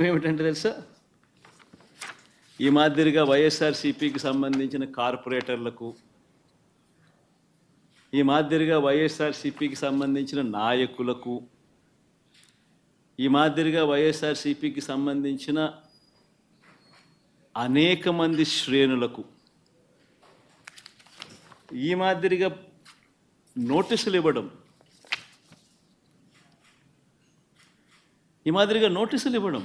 ఏమిటంటే తెలుసా? ఈ మాదిరిగా వైఎస్ఆర్సీపీకి సంబంధించిన కార్పొరేటర్లకు ఈ మాదిరిగా వైఎస్ఆర్సీపీకి సంబంధించిన నాయకులకు ఈ మాదిరిగా వైఎస్ఆర్సీపీకి సంబంధించిన అనేక మంది శ్రేణులకు ఈ మాదిరిగా నోటీసులు ఇవ్వడం ఈ మాదిరిగా నోటీసులు ఇవ్వడం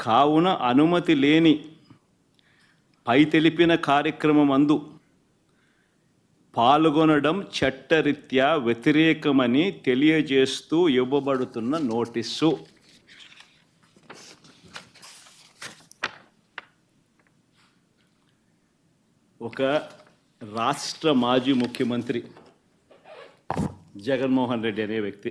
కావున అనుమతి లేని పై తెలిపిన కార్యక్రమం అందు పాల్గొనడం చట్టరీత్యా వ్యతిరేకమని తెలియజేస్తూ ఇవ్వబడుతున్న నోటీసు. ఒక రాష్ట్ర మాజీ ముఖ్యమంత్రి జగన్మోహన్ రెడ్డి అనే వ్యక్తి.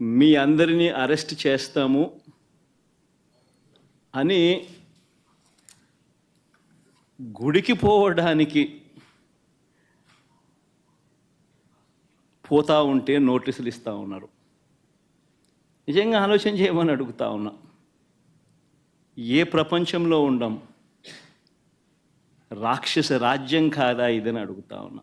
మీ అందరినీ అరెస్ట్ చేస్తాము అని గుడికి పోవడానికి పోతా ఉంటే నోటీసులు ఇస్తూ ఉన్నారు. నిజంగా ఆలోచన చేయమని అడుగుతా ఉన్నా. ఏ ప్రపంచంలో ఉండం? రాక్షస రాజ్యం కాదా ఇదని అడుగుతా ఉన్నా.